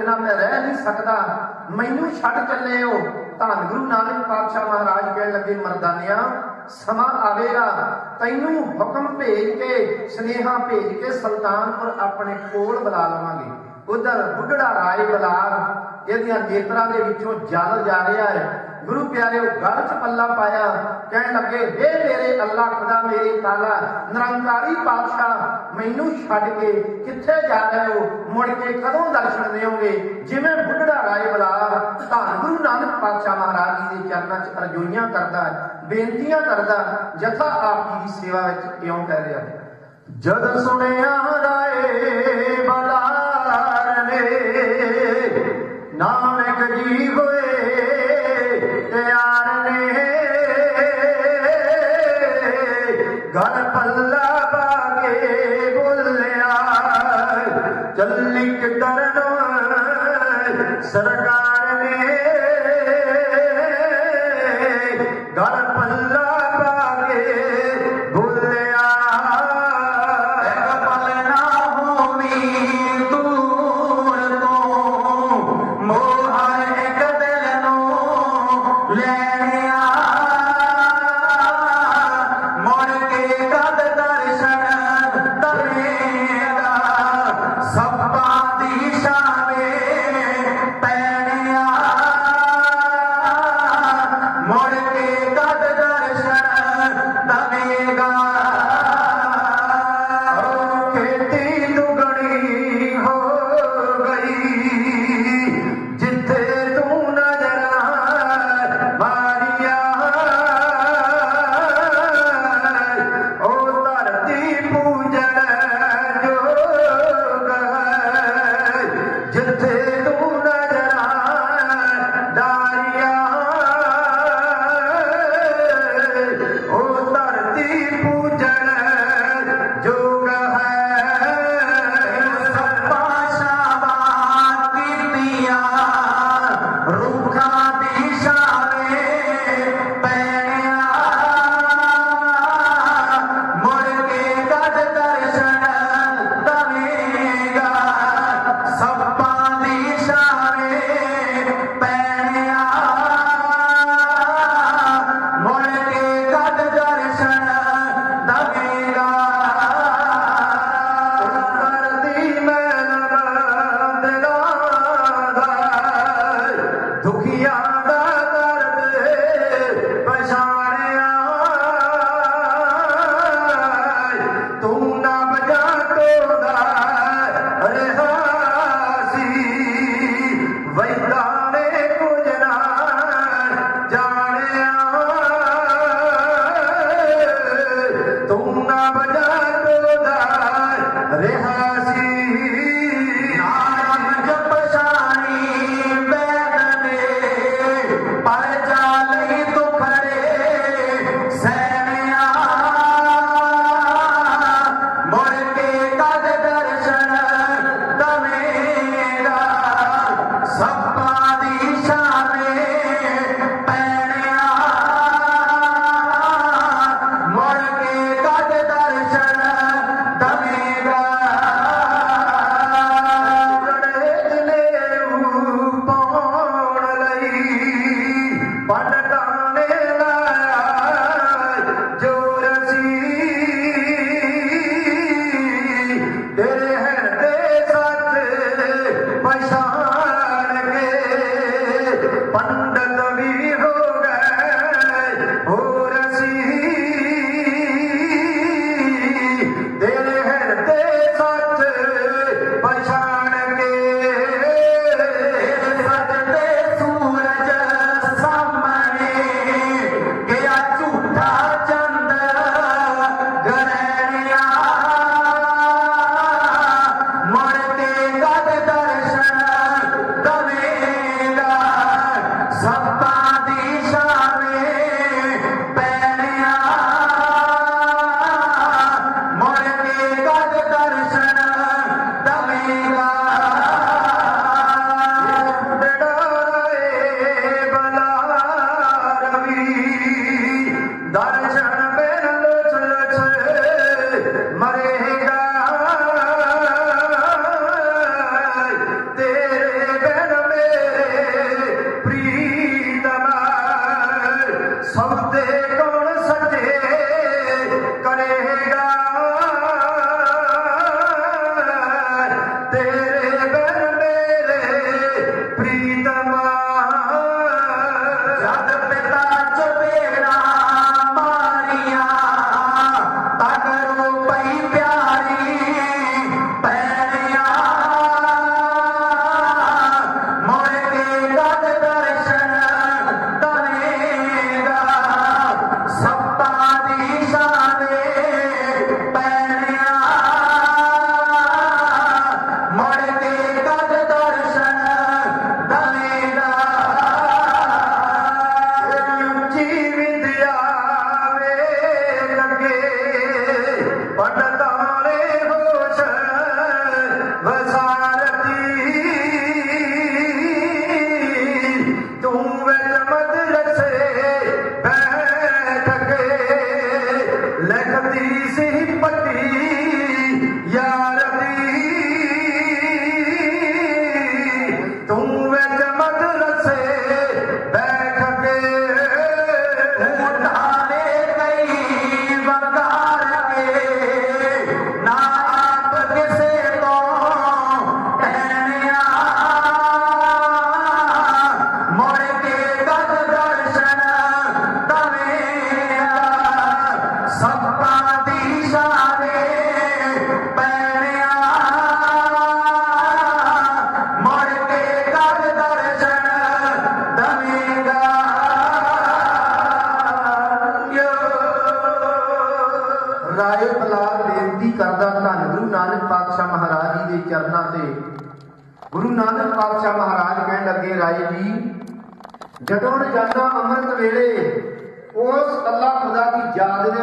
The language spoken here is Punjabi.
ਬਿਨਾਂ ਮੈਂ ਰਹਿ ਨਹੀਂ ਸਕਦਾ, ਮੈਨੂੰ ਛੱਡ ਚੱਲੇ ਹੋ। ਧੰਨ ਗੁਰੂ ਨਾਨਕ ਪਾਤਸ਼ਾਹ ਮਹਾਰਾਜ ਕਹਿਣ ਲੱਗੇ, ਮਰਦਾਨਿਆਂ, ਸਮਾਂ ਆਵੇਗਾ। ਤੈਨੂੰ ਹੁਕਮ ਭੇਜ ਕੇ, ਸਨੇਹਾ ਭੇਜ ਕੇ ਸੁਲਤਾਨਪੁਰ ਆਪਣੇ ਕੋਲ ਬੁਲਾ ਲਵਾਂਗੇ। ਉਧਰ ਬੁੱਢੜਾ ਰਾਏ ਬਲਾਰ ਇਹਦੀਆਂ ਨੇਤਰਾਂ ਦੇ ਵਿੱਚੋਂ ਜਲ ਜਾ ਰਿਹਾ ਹੈ। ਗੁਰੂ ਪਿਆਰਿਓ, ਗਲ ਚ ਪੱਲਾ ਪਾਇਆ, ਕਹਿਣ ਲੱਗੇ ਏ ਮੇਰੇ ਅੱਲਾ, ਖੁਦਾ ਮੇਰੇ ਤਾਲਾ, ਨਿਰੰਕਾਰੀ ਪਾਤਸ਼ਾਹ, ਮੈਨੂੰ ਛੱਡ ਕੇ ਕਿੱਥੇ ਜਾ ਰਹੇ ਹੋ? ਮੁੜ ਕੇ ਕਦੋਂ ਦਰਸ਼ਨ ਦਿਓਗੇ? ਜਿਵੇਂ ਬੁੱਢੜਾ ਰਾਏ ਬਲਾਰ ਧੰਨ ਗੁਰੂ ਨਾਨਕ ਪਾਤਸ਼ਾਹ ਮਹਾਰਾਜ ਜੀ ਦੇ ਚਰਨਾਂ 'ਚ ਅਰਜ਼ੋਈਆਂ ਕਰਦਾ, ਬੇਨਤੀਆਂ ਕਰਦਾ, ਜਥਾ ਆਪ ਜੀ ਦੀ ਸੇਵਾ ਵਿੱਚ ਕਿਉਂ ਕਹਿ ਰਿਹਾ ਜਦ ਸੁਣਿਆ ਰਾਏ ਬਲਾਰ ਨੇ ਨਾਨਕ पल्ा के Baba பல ਦਾ ਧੰਨ ਗੁਰੂ ਨਾਨਕ ਪਾਤਸ਼ਾਹ ਮਹਾਰਾਜ ਜੀ ਦੇ ਚਰਨਾਂ ਤੇ। ਗੁਰੂ ਨਾਨਕ ਪਾਤਸ਼ਾਹ ਮਹਾਰਾਜ ਕਹਿਣ ਲੱਗੇ, ਰਾਏ ਜੀ, ਜਦੋਂ ਜਾਂਦਾ ਅੰਮ੍ਰਿਤ ਵੇਲੇ, ਉਸ ਅੱਲਾ ਖੁਦਾ ਦੀ ਯਾਦ ਦੇ